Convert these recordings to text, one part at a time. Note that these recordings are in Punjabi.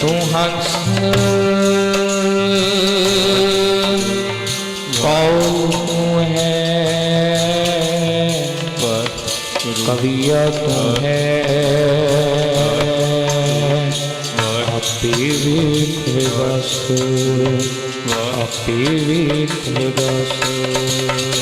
ਤੂੰ ਹੰਸ ਕੌਲ ਹੈ ਕਵੀਆ ਤੂੰ ਹੈ ਆਪੇ ਵੇਖ ਰਸ ਆਪੇ ਵੇਖ ਰਸ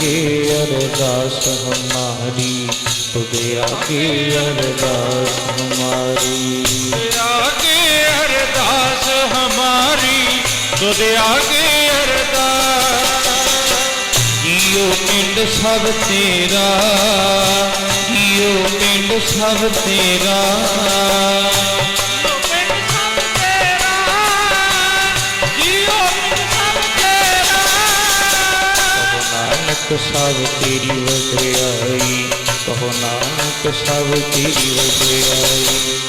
ਕੇ ਅਰਦਾਸ ਹਮਾਰੀ ਤੁਦਿਆ ਕੇ ਅਰਦਾਸ ਹਮਾਰੀ ਤੁਦਿਆ ਕੇ ਅਰਦਾਸ ਹਮਾਰੀ ਤੁਦਿਆ ਕੇ ਅਰਦਾਸ ਜੀਓ ਪਿੰਡ ਸਭ ਤੇਰਾ, ਜੀਓ ਪਿੰਡ ਸਭ ਤੇਰਾ। ਨਾਨਕ ਸਭ ਤੇਰੀ ਵਡਿਆਈ ਕਹੋ ਨਾਨਕ ਸਭ ਤੇਰੀ ਵਡਿਆਈ।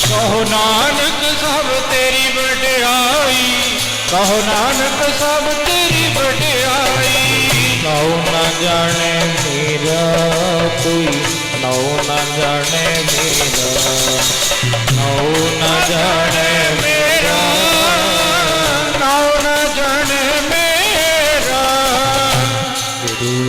ਕਹੋ ਨਾਨਕ ਸਭ ਤੇਰੀ ਵਡਿਆਈ ਕਹੋ ਨਾਨਕ ਸਭ ਤੇਰੀ ਵਡਿਆਈ। ਨਾਉ ਨਾ ਜਾਣੇ ਮੇਰਾ ਕੋਈ ਨਾਉ ਨਾ ਜਾਣੇ ਮੇਰਾ। ਨਾਉ ਨਾ ਜਾਣੇ ਮੇਰਾ। ਨਾਉ ਨਾ ਜਾਣੇ ਮੇਰਾ। ਗੁਰੂ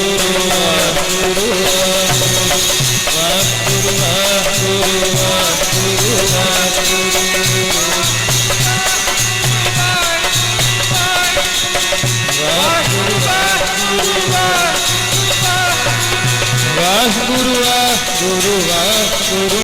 குருவா குரு